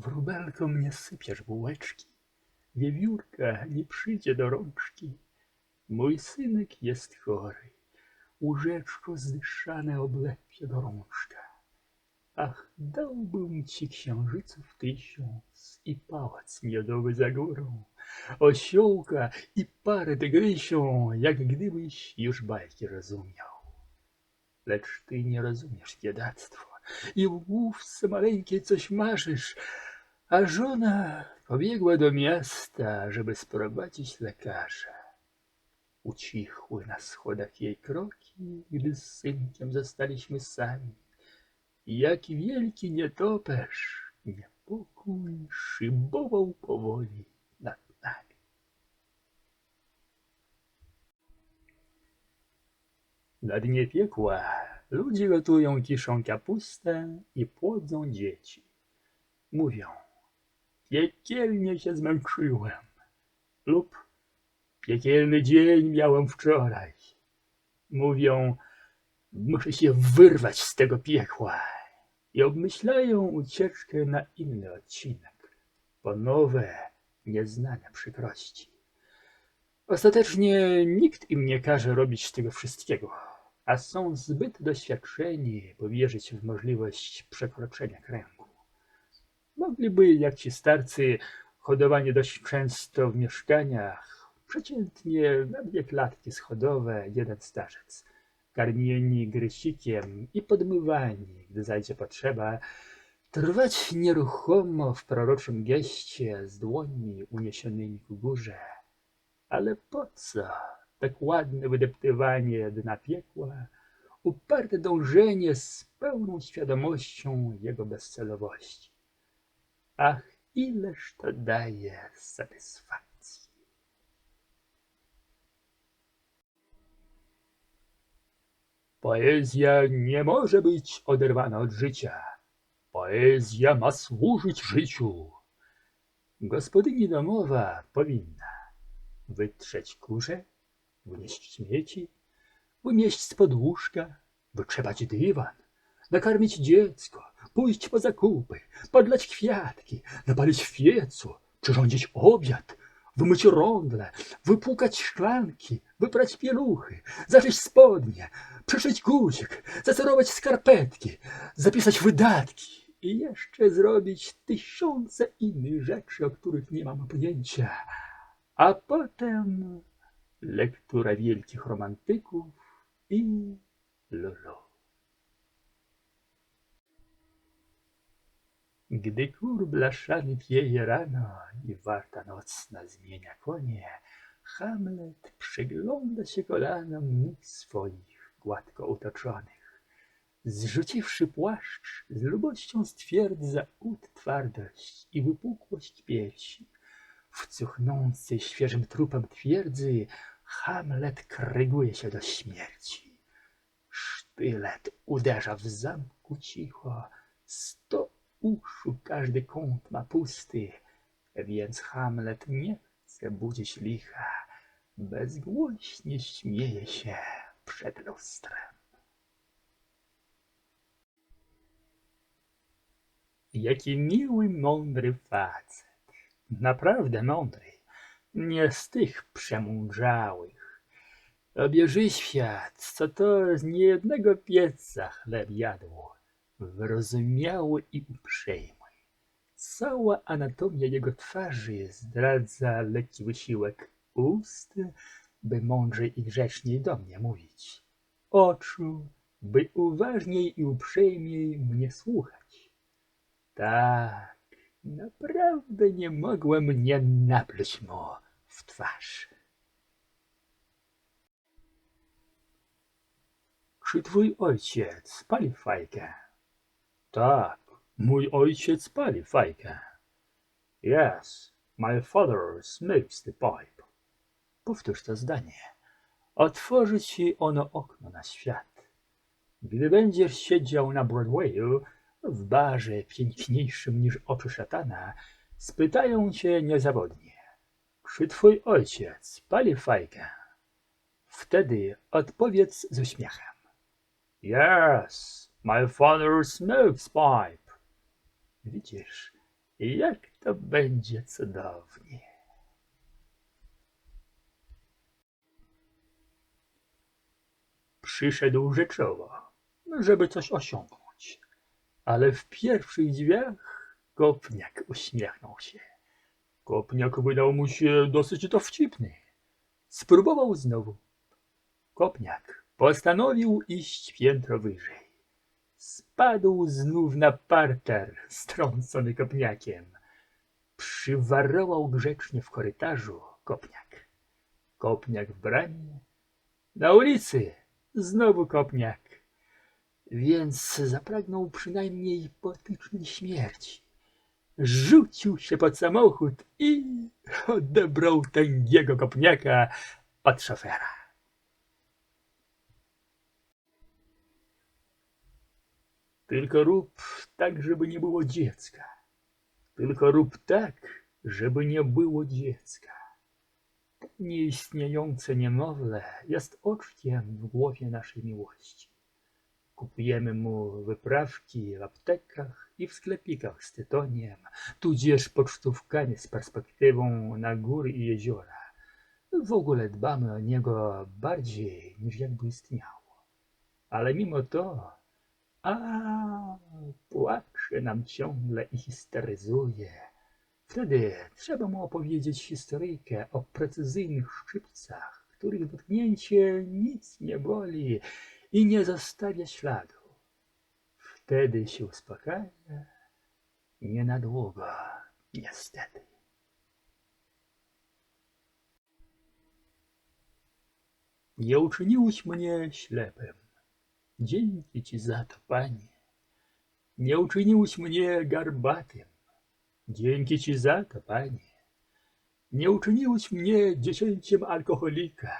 wróbelko mnie sypiesz bułeczki, wiewiórka nie przyjdzie do rączki. Mój synek jest chory, łóżeczko zdyszane oblepie gorączka. Ach, dałbym ci księżyców tysiąc i pałac miodowy za górą, osiołka i parę tygrysią, jak gdybyś już bajki rozumiał. Lecz ty nie rozumiesz biedactwa i w główce maleńkiej coś marzysz, a żona pobiegła do miasta, żeby sprowadzić lekarza. Ucichły na schodach jej kroki, gdy z synkiem zostaliśmy sami. Jaki wielki nietoperz, niepokój szybował powoli nad nami. Na dnie piekła ludzie gotują, kiszą kapustę i płodzą dzieci. Mówią, piekielnie się zmęczyłem lub piekielny dzień miałem wczoraj. Mówią, muszę się wyrwać z tego piekła i obmyślają ucieczkę na inny odcinek, po nowe, nieznane przykrości. Ostatecznie nikt im nie każe robić tego wszystkiego, a są zbyt doświadczeni, by wierzyć w możliwość przekroczenia kręgu. Mogliby, jak ci starcy, hodowanie dość często w mieszkaniach, przeciętnie na dwie klatki schodowe, jeden starzec, karmieni grysikiem i podmywani, gdy zajdzie potrzeba, trwać nieruchomo w proroczym geście z dłoni uniesionymi ku górze. Ale po co tak ładne wydeptywanie dna piekła, uparte dążenie z pełną świadomością jego bezcelowości? Ach, ileż to daje satysfakcji. Poezja nie może być oderwana od życia. Poezja ma służyć życiu. Gospodyni domowa powinna wytrzeć kurze, wynieść śmieci, wynieść spod łóżka, wytrzebać dywan, nakarmić dziecko, pójść po zakupy, podlać kwiatki, napalić w piecu, przyrządzić obiad, wymyć rondle, wypłukać szklanki, wyprać pieluchy, zaszyć spodnie, przyszyć guzik, zacerować skarpetki, zapisać wydatki i jeszcze zrobić tysiące innych rzeczy, o których nie mam pojęcia. A potem lektura wielkich romantyków i lulu. Gdy kur blaszany pieje rano i warta nocna zmienia konie, Hamlet przygląda się kolanom nóg swoich gładko utoczonych. Zrzuciwszy płaszcz, z lubością stwierdza ud twardość i wypukłość piersi. W cuchnącej świeżym trupem twierdzy Hamlet kryguje się do śmierci. Sztylet uderza w zamku cicho, sto uszu każdy kąt ma pusty, więc Hamlet nie chce budzić licha, bezgłośnie śmieje się przed lustrem. Jaki miły, mądry facet. Naprawdę mądry. Nie z tych przemądrzałych. Obieży świat, co to z niejednego pieca chleb jadło. Wyrozumiały i uprzejmy. Cała anatomia jego twarzy zdradza lekki wysiłek ust, by mądrzej i grzeczniej do mnie mówić. Oczu, by uważniej i uprzejmiej mnie słuchać. Tak, naprawdę nie mogłem nie napluć mu w twarz. Czy twój ojciec pali fajkę? Tak, mój ojciec pali fajkę. Yes, my father smokes the pipe. Powtórz to zdanie. Otworzy ci ono okno na świat. Gdy będziesz siedział na Broadwayu, w barze piękniejszym niż oczy szatana, spytają cię niezawodnie, czy twój ojciec pali fajkę? Wtedy odpowiedz z uśmiechem. Yes, my father smokes pipe. Widzisz, Jak to będzie cudownie. Przyszedł rzeczowo, żeby coś osiągnąć, ale w pierwszych drzwiach Kopniak uśmiechnął się. Kopniak wydał mu się dosyć dowcipny. Spróbował znowu. Kopniak postanowił iść piętro wyżej. Spadł znów na parter, strącony kopniakiem. Przywarował grzecznie w korytarzu kopniak. Kopniak w bramie. Na ulicy znowu kopniak. Więc zapragnął przynajmniej potycznej śmierci. Rzucił się pod samochód i odebrał tęgiego kopniaka od szofera. Tylko rób tak, żeby nie było dziecka. Tylko rób tak, żeby nie było dziecka. Nieistniejące niemowlę jest oczkiem w głowie naszej miłości. Kupujemy mu wyprawki w aptekach i w sklepikach z tytoniem, tudzież pocztówkami z perspektywą na góry i jeziora. W ogóle dbamy o niego bardziej niż jakby istniało. Ale mimo to, a płacze nam ciągle i histeryzuje. Wtedy trzeba mu opowiedzieć historyjkę o precyzyjnych szczypcach, których dotknięcie nic nie boli i nie zostawia śladu. Wtedy się uspokaja nie na długo, niestety. Nie uczyniłeś mnie ślepym. Dzięki ci za to, panie. Nie uczyniłeś mnie garbatym. Dzięki ci za to, panie. Nie uczyniłeś mnie dziecięciem alkoholika.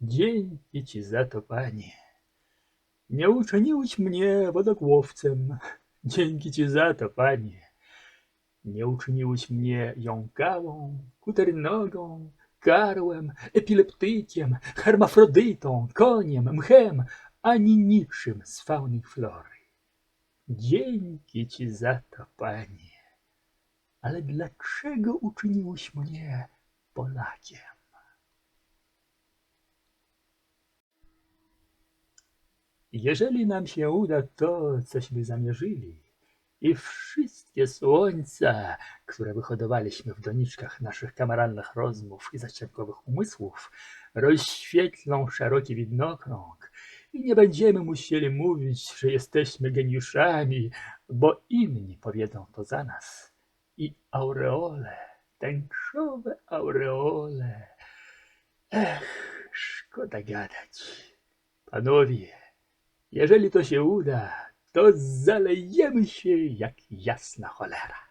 Dzięki ci za to, panie. Nie uczyniłeś mnie wodogłowcem. Dzięki ci za to, panie. Nie uczyniłeś mnie jąkawą, kuternogą, karłem, epileptykiem, hermafrodytą, koniem, mchem, ani niczym z fauny flory. Dzięki ci za to, panie. Ale dlaczego uczyniłeś mnie Polakiem? Jeżeli nam się uda to, cośmy zamierzyli, i wszystkie słońca, które wyhodowaliśmy w doniczkach naszych kameralnych rozmów i zaciemkowych umysłów, rozświetlą szeroki widnokrąg i nie będziemy musieli mówić, że jesteśmy geniuszami, bo inni powiedzą to za nas. I aureole, tęczowe aureole. Ech, szkoda gadać. Panowie, jeżeli to się uda, to zalejemy się jak jasna cholera.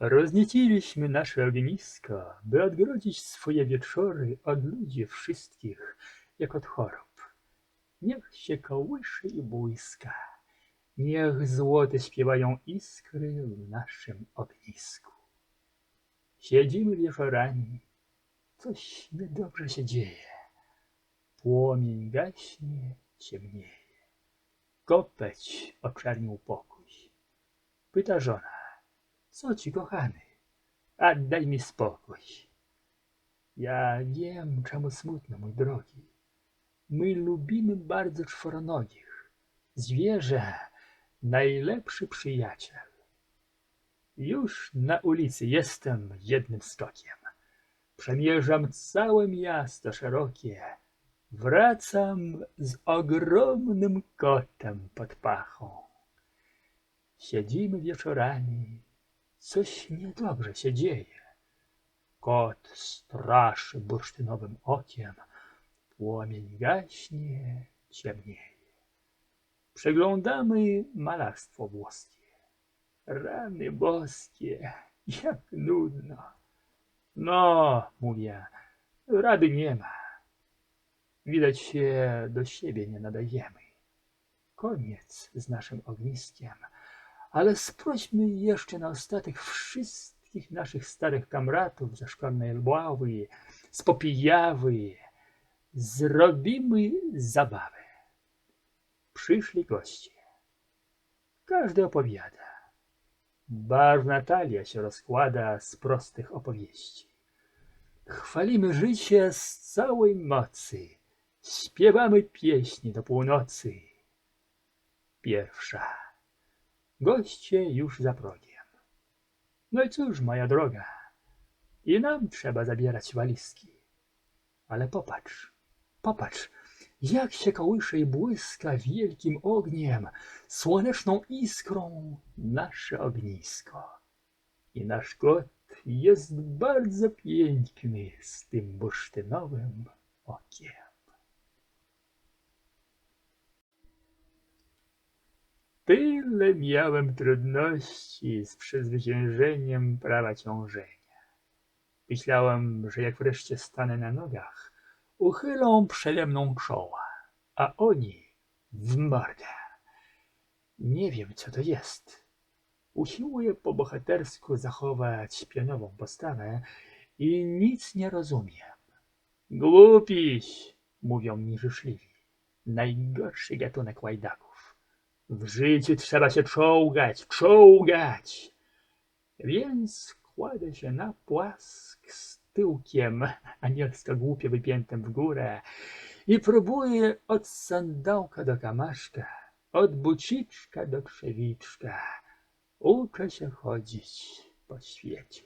Roznieciliśmy nasze ognisko, by odgrodzić swoje wieczory od ludzi wszystkich, jak od chorób. Niech się kołysze i błyska, niech złote śpiewają iskry w naszym ognisku. Siedzimy wieczorami, coś niedobrze się dzieje. Płomień gaśnie, ciemnieje. Kopeć oczernił pokój. Pyta żona. Co ci, kochany? Daj mi spokój. Ja wiem, czemu smutno, mój drogi. My lubimy bardzo czworonogich. Zwierzę, najlepszy przyjaciel. Już na ulicy jestem jednym skokiem. Przemierzam całe miasto szerokie. Wracam z ogromnym kotem pod pachą. Siedzimy wieczorami, Coś niedobrze się dzieje. Kot straszy bursztynowym okiem. Płomień gaśnie, ciemnieje. Przeglądamy malarstwo włoskie. Rany boskie, jak nudno. No, mówię, rady nie ma. Widać się do siebie nie nadajemy. Koniec z naszym ogniskiem ale sprośmy jeszcze na ostatek wszystkich naszych starych kamratów ze szkolnej Lbawy, z Popijawy. Zrobimy zabawę. Przyszli goście. każdy opowiada. Barwna talia się rozkłada z prostych opowieści. Chwalimy życie z całej mocy, śpiewamy pieśni do północy. Pierwsza. Goście już za progiem. No i cóż, moja droga, i nam trzeba zabierać walizki. Ale popatrz, popatrz, jak się kołysze i błyska wielkim ogniem, słoneczną iskrą nasze ognisko. I nasz kot jest bardzo piękny z tym bursztynowym okiem. Tyle miałem trudności z przezwyciężeniem prawa ciążenia. Myślałem, że jak wreszcie stanę na nogach, uchylą przede mną czoła, a oni w mordę. Nie wiem, co to jest. Usiłuję po bohatersku zachować pionową postawę i nic nie rozumiem. Głupiś, mówią mi życzliwi. Najgorszy gatunek łajdaków. W życiu trzeba się czołgać, czołgać. Więc kładę się na płask z tyłkiem, anielsko głupio wypiętym w górę i próbuję od sandałka do kamaszka, od buciczka do krzewiczka. Uczę się chodzić po świecie.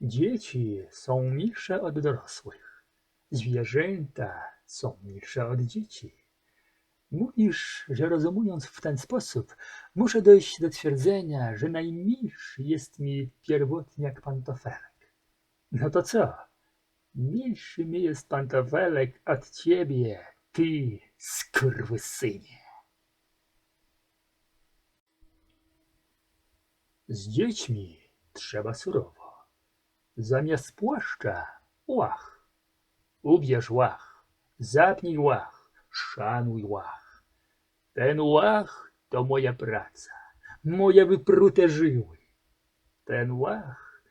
Dzieci są milsze od dorosłych. Zwierzęta są milsze od dzieci. Mówisz, że rozumując w ten sposób, muszę dojść do twierdzenia, że najmilszy jest mi pierwotniak pantofelek. No to co? Milszy mi jest pantofelek od ciebie, ty, skurwysynie. Z dziećmi trzeba surowo. Zamiast płaszcza łach. Ubierz łach, zapnij łach, szanuj łach. Ten łach to moja praca, moje wyprute żyły. Ten łach,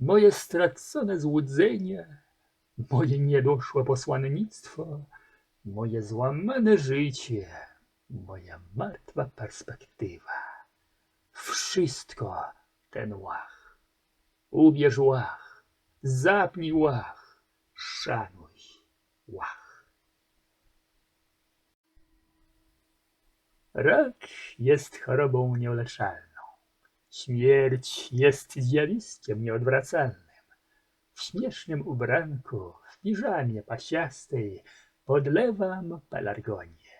moje stracone złudzenie, moje niedoszłe posłannictwo, moje złamane życie, moja martwa perspektywa. Wszystko ten łach. Ubierz łach, zapnij łach, szanuj łach. Rak jest chorobą nieuleczalną. Śmierć jest zjawiskiem nieodwracalnym. W śmiesznym ubranku, w piżamie pasiastej podlewam pelargonię.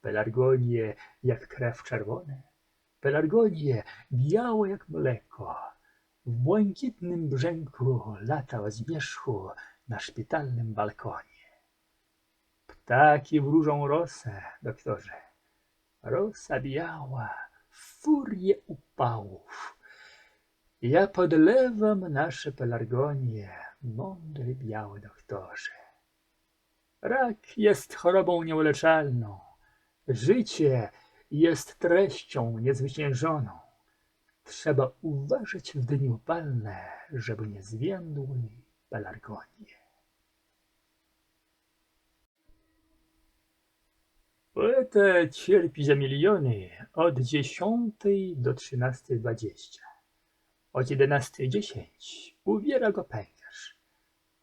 Pelargonię jak krew czerwone, pelargonię białe jak mleko. W błękitnym brzęku lata o zmierzchu na szpitalnym balkonie. Ptaki wróżą rosę, doktorze. Rosa biała, furię upałów. Ja podlewam nasze pelargonie, mądry biały doktorze. Rak jest chorobą nieuleczalną. Życie jest treścią niezwyciężoną. Trzeba uważać w dni upalne, żeby nie zwiędły pelargonie. Poeta cierpi za miliony od 10 do 13.20. O 11.10 uwiera go pękarz.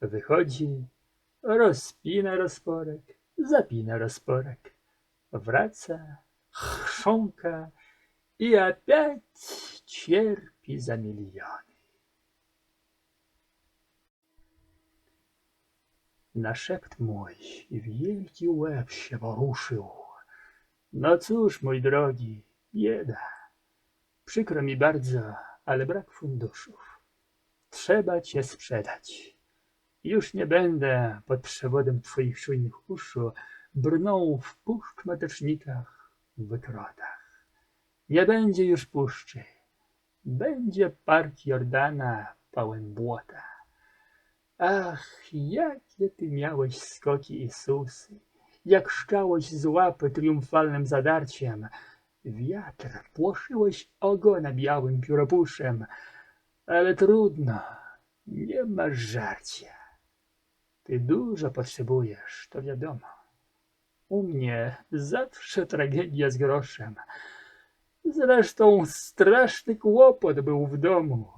Wychodzi, rozpina rozporek, zapina rozporek, wraca, chrząka i опять cierpi za miliony. Na szept mój wielki łeb się poruszył. No cóż, mój drogi, bieda. Przykro mi bardzo, ale brak funduszów. Trzeba cię sprzedać. Już nie będę pod przewodem twoich czujnych uszu brnął w puszcz matecznikach, w wykrodach. Nie będzie już puszczy. Będzie park Jordana pełen błota. Ach, jakie ty miałeś skoki i susy, jak szczałeś z łapy triumfalnym zadarciem. Wiatr płoszyłeś ogona białym pióropuszem, ale trudno, nie masz żarcia. Ty dużo potrzebujesz, to wiadomo. U mnie zawsze tragedia z groszem. Zresztą straszny kłopot był w domu.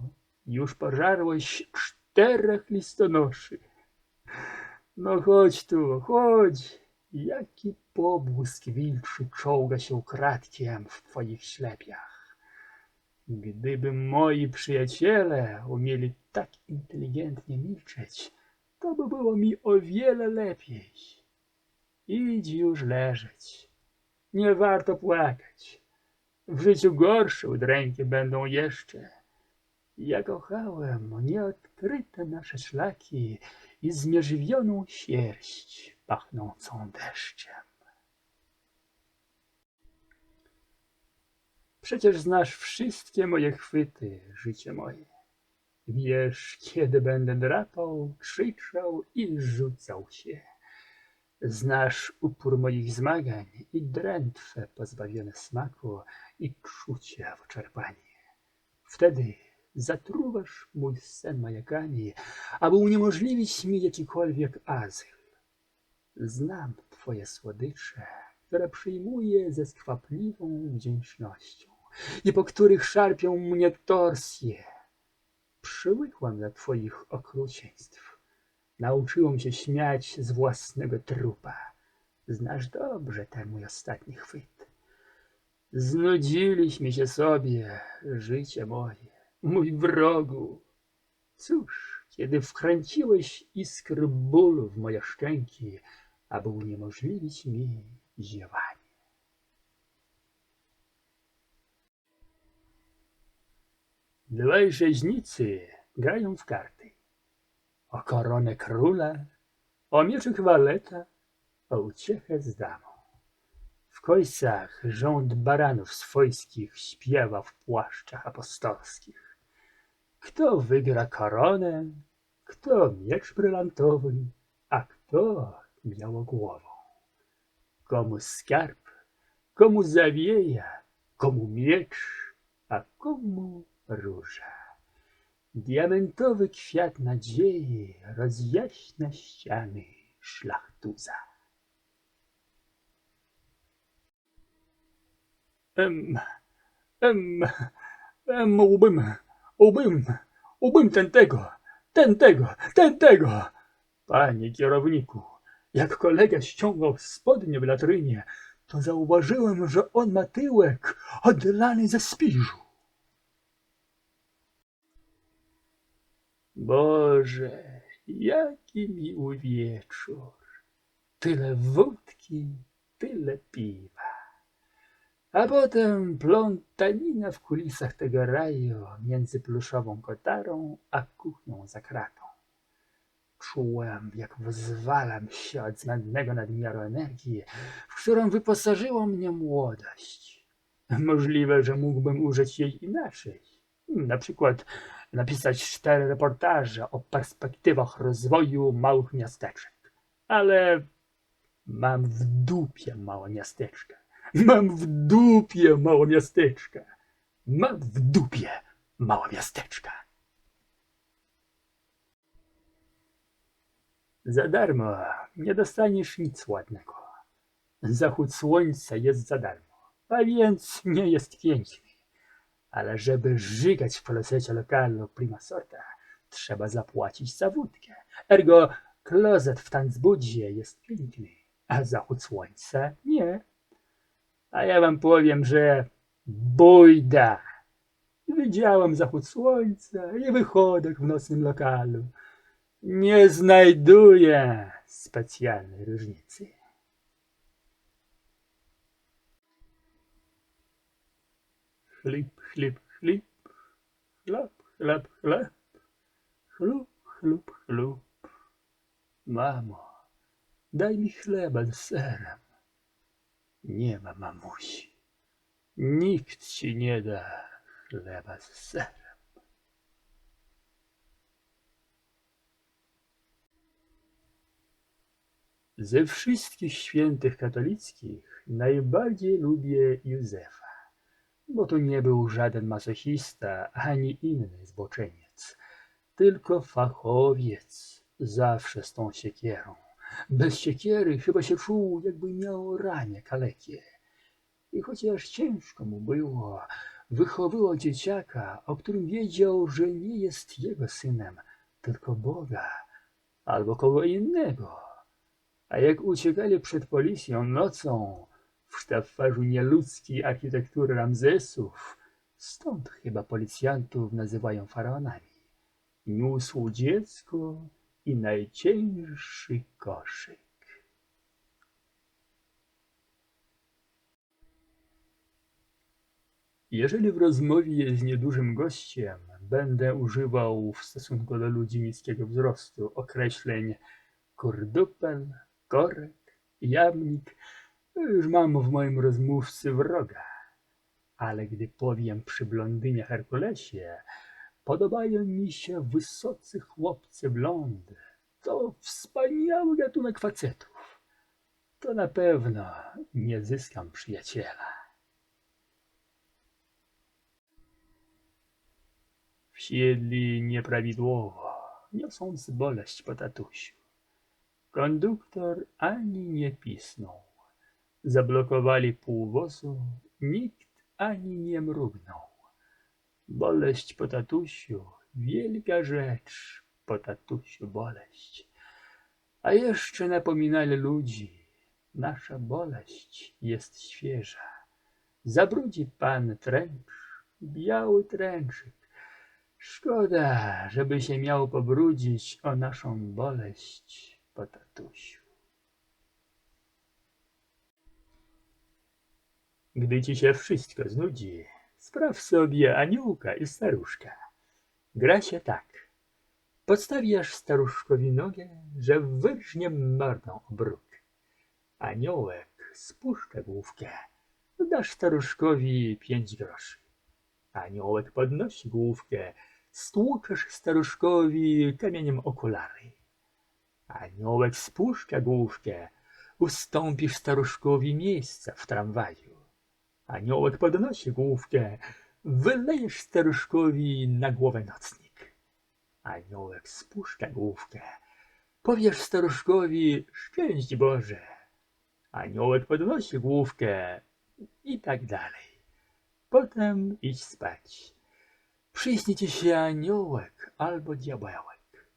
Już pożarłeś czterech listonoszy. No chodź tu, chodź. Jaki pobłysk wilczy czołga się kratkiem w twoich ślepiach. Gdyby moi przyjaciele umieli tak inteligentnie milczeć, to by było mi o wiele lepiej. Idź już leżeć. Nie warto płakać. W życiu gorsze udręki będą jeszcze. Ja kochałem nieodkryte nasze szlaki i zmierzwioną sierść pachnącą deszczem. Przecież znasz wszystkie moje chwyty, życie moje. Wiesz, kiedy będę drapał, krzyczał i rzucał się. Znasz upór moich zmagań i drętwe pozbawione smaku i czucia w czerpanie. Wtedy zatruwasz mój sen majakami, aby uniemożliwić mi jakikolwiek azyl. Znam twoje słodycze, które przyjmuję ze skwapliwą wdzięcznością i po których szarpią mnie torsje. Przywykłam do twoich okrucieństw. Nauczyłem się śmiać z własnego trupa. Znasz dobrze ten mój ostatni chwyt. Znudziliśmy się sobie, życie moje, mój wrogu. Cóż, kiedy wkręciłeś iskry bólu w moje szczęki, aby uniemożliwić mi ziewanie. Dwaj rzeźnicy grają w karty. O koronę króla, o mieczyk waleta, o uciechę z damą. W końcach rząd baranów swojskich śpiewa w płaszczach apostolskich. Kto wygra koronę, kto miecz brylantowy, a kto białogłową. Komu skarb, komu zawieja, komu miecz, a komu róża. Diamentowy kwiat nadziei rozjaśnia ściany szlachtuza. Em, em, em, ubym, ubym, ubym ten tego, ten tego, ten tego. Panie kierowniku, jak kolega ściągał spodnie w latrynie, to zauważyłem, że on ma tyłek odlany ze spiżu. Boże, jaki miły wieczór. Tyle wódki, tyle piwa. A potem plątanina w kulisach tego raju między pluszową kotarą a kuchnią za kratą. Czułem, jak wyzwalam się od zbędnego nadmiaru energii, w którą wyposażyła mnie młodość. Możliwe, że mógłbym użyć jej inaczej. Na przykład napisać cztery reportaże o perspektywach rozwoju małych miasteczek. Ale mam w dupie małe miasteczka. Mam w dupie małe miasteczka. Mam w dupie małe miasteczka. Za darmo nie dostaniesz nic ładnego. Zachód słońca jest za darmo, a więc nie jest piękny. Ale żeby żygać w klozecie lokalu prima sorta, trzeba zapłacić za wódkę. Ergo klozet w Tanzbudzie jest piękny, a zachód słońca nie. A ja wam powiem, że bójda. Widziałem zachód słońca i wychodek w nocnym lokalu. Nie znajduję specjalnej różnicy. Chlip, chlip, chlip. Chlap, chlap, chlap. Chlup, chlup, chlup. Mamo, daj mi chleba z serem. Nie ma mamusi. Nikt ci nie da chleba z serem. Ze wszystkich świętych katolickich najbardziej lubię Józefa, bo to nie był żaden masochista ani inny zboczeniec, tylko fachowiec, zawsze z tą siekierą, Bez siekiery chyba się czuł, jakby miał ramię kalekie. I chociaż ciężko mu było, wychowywał dzieciaka, o którym wiedział, że nie jest jego synem, tylko Boga albo kogo innego. A jak uciekali przed policją nocą w sztafarzu nieludzkiej architektury Ramzesów, stąd chyba policjantów nazywają faraonami, niósł dziecko i najcięższy koszyk. Jeżeli w rozmowie z niedużym gościem będę używał w stosunku do ludzi niskiego wzrostu określeń kordupel, korek, jamnik, już mam w moim rozmówcy wroga. Ale gdy powiem przy blondynie Herkulesie, podobają mi się wysocy chłopcy blondy, to wspaniały gatunek facetów, to na pewno nie zyskam przyjaciela. Wsiedli nieprawidłowo, niosąc boleść po tatusiu. Konduktor ani nie pisnął. Zablokowali pół wozu, nikt ani nie mrugnął. Boleść po tatusiu, wielka rzecz, po tatusiu boleść. A jeszcze napominali ludzi, nasza boleść jest świeża. Zabrudzi pan tręcz, biały tręczyk. Szkoda, żeby się miał pobrudzić o naszą boleść po. Gdy ci się wszystko znudzi, spraw sobie aniołka i staruszka. Gra się tak. Podstawiasz staruszkowi nogę, że wyrżnie mordą obrót. Aniołek spuszcza główkę. Dasz staruszkowi pięć groszy. Aniołek podnosi główkę. Stłuczesz staruszkowi kamieniem okulary. Aniołek spuszcza główkę. Ustąpisz staruszkowi miejsca w tramwaju. Aniołek podnosi główkę. Wylejesz staruszkowi na głowę nocnik. Aniołek spuszcza główkę. Powiesz staruszkowi szczęść Boże. Aniołek podnosi główkę i tak dalej. Potem idź spać. Przyśni ci się aniołek albo diabełek.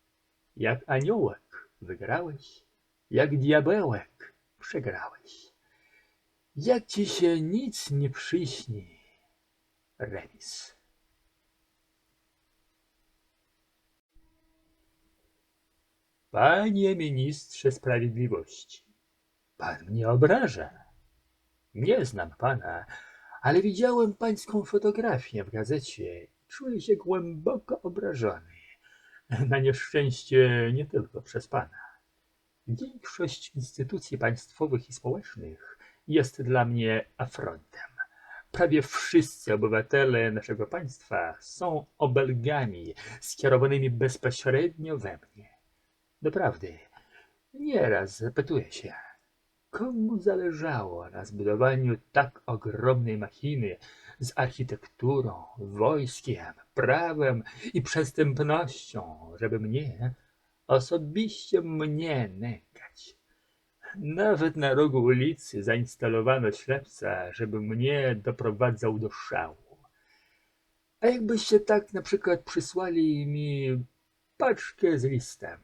Jak aniołek wygrałeś, jak diabełek przegrałeś. Jak ci się nic nie przyśni, remis. Panie ministrze sprawiedliwości, pan mnie obraża. Nie znam pana, ale widziałem pańską fotografię w gazecie czuję się głęboko obrażony. Na nieszczęście nie tylko przez pana. Większość instytucji państwowych i społecznych jest dla mnie afrontem. Prawie wszyscy obywatele naszego państwa są obelgami skierowanymi bezpośrednio we mnie. Doprawdy, nieraz zapytuję się, komu zależało na zbudowaniu tak ogromnej machiny z architekturą, wojskiem, prawem i przestępnością, żeby mnie, osobiście mnie nękać. Nawet na rogu ulicy zainstalowano ślepca, żeby mnie doprowadzał do szału. A jakbyście tak na przykład przysłali mi paczkę z listem.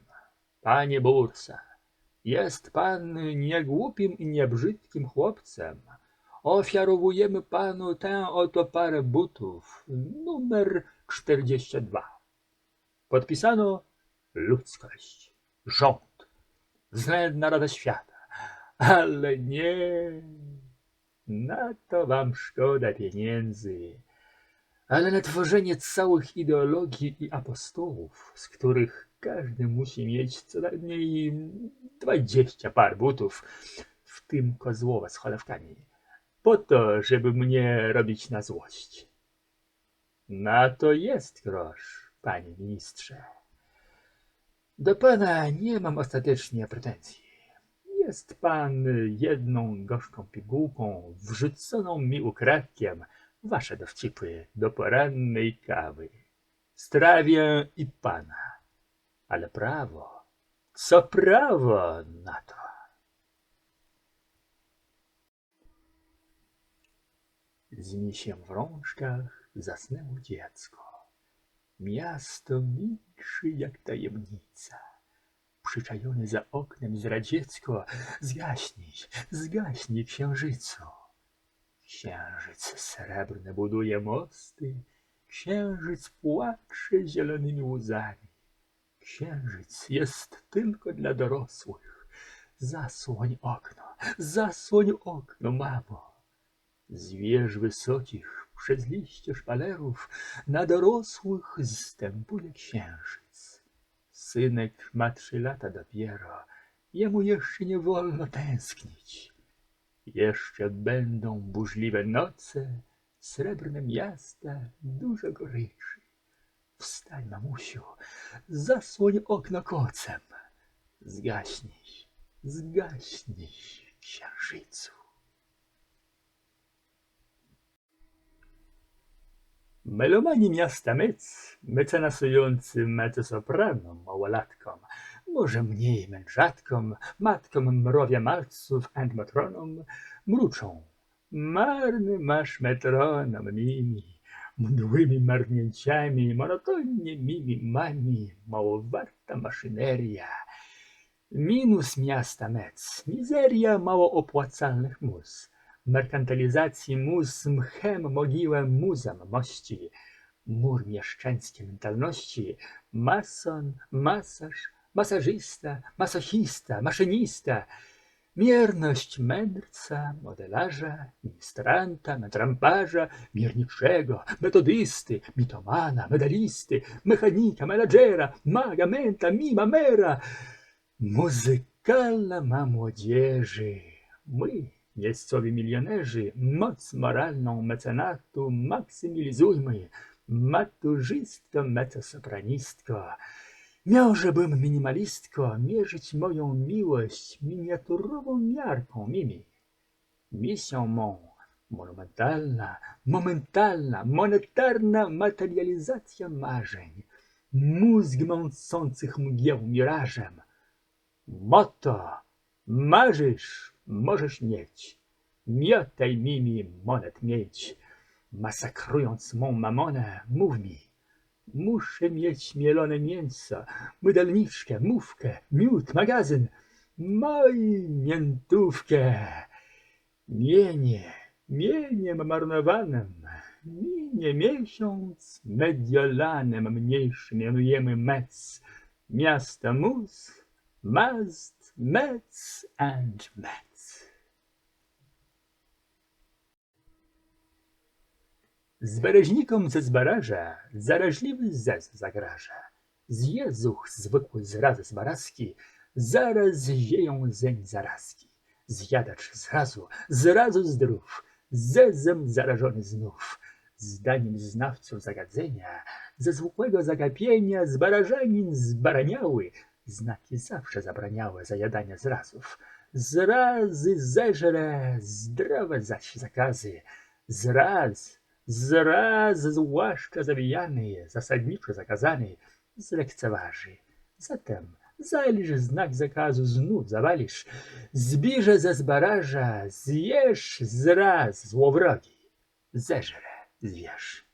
Panie Bursa, jest pan niegłupim i niebrzydkim chłopcem. Ofiarowujemy panu tę oto parę butów, numer 42. Podpisano ludzkość, rząd, względna Rada Świata. Ale nie, na to wam szkoda pieniędzy. Ale na tworzenie całych ideologii i apostołów, z których każdy musi mieć co najmniej dwadzieścia par butów, w tym kozłowe z cholewkami, po to, żeby mnie robić na złość. Na to jest grosz, panie ministrze. Do pana nie mam ostatecznie pretensji. Jest pan jedną gorzką pigułką wrzuconą mi ukradkiem wasze dowcipy do porannej kawy. Strawię i pana, ale prawo co prawo na to. Z w rączkach zasnęło dziecko. Miasto milczy jak tajemnica. Przyczajone za oknem zradziecko, zgaśnij, zgaśnij księżycu. Księżyc srebrny buduje mosty, księżyc płacze zielonymi łzami. Księżyc jest tylko dla dorosłych. Zasłoń okno, zasłoń okno, mamo. Z wież wysokich, przez liście szpalerów, na dorosłych zstępuje księżyc. Synek ma trzy lata dopiero, jemu jeszcze nie wolno tęsknić. Jeszcze będą burzliwe noce, srebrne miasta, dużo goryczy. Wstań, mamusiu, zasłoń okno kocem. Zgaśnij, zgaśnij, księżycu. Melomani miasta Myc, mecenasującym mezzosopranom, małolatkom, może mniej mężatkom, matkom mrowia malców and matronom, mruczą. Marny masz metronom, mimi, mdłymi marnięciami, monotonnie mimi mami, mało warta maszyneria. Minus miasta Mec, mizeria mało opłacalnych mus, merkantylizacji mus mchem mogiłę muzam mości, mur mieszczańskiej mentalności, mason, masaż, masażysta, masochista, maszynista, mierność mędrca, modelarza, ministranta, metramparza, mierniczego, metodysty, mitomana, medalisty, mechanika, menadżera, maga, menta, mima, mera, muzykalna ma młodzieży. My, miejscowi milionerzy, moc moralną mecenatu maksymilizujmy, maturzystko, mezzosopranistko. Miałżebym minimalistko mierzyć moją miłość miniaturową miarką mimi. Misją mą monumentalna, momentalna, monetarna materializacja marzeń, mózg mącących mgieł mirażem. Motto, marzysz, możesz mieć, miotaj mimi monet mieć, masakrując mą mamonę, mów mi, Muszę mieć mielone mięso, mydelniczkę, mówkę, miód, magazyn, moi miętówkę. Mienie, mieniem marnowanym, minie miesiąc, mediolanem mniejszym mianujemy Metz, miasta mus, Mazd, Metz and Metz. Z bereźnikom ze zbaraża zaraźliwy zez zagraża. Z Jezuch zwykły zrazy z barazki, zaraz zieją zeń zarazki. Zjadacz zrazu, zrazu zdrów, zezem zarażony znów. Zdaniem znawców zagadzenia, ze zwykłego zagapienia zbarażanin zbaraniały, znaki zawsze zabraniałe zajadania zrazów. Zrazy zeżre, zdrowe zaś zakazy, zraz zraz zwłaszcza zawijany, zasadniczo zakazany, zlekceważy. Zatem zajrzysz znak zakazu znów zawalisz, zbierze ze zbaraża, zjesz zraz złowrogi, zeżre zwierz.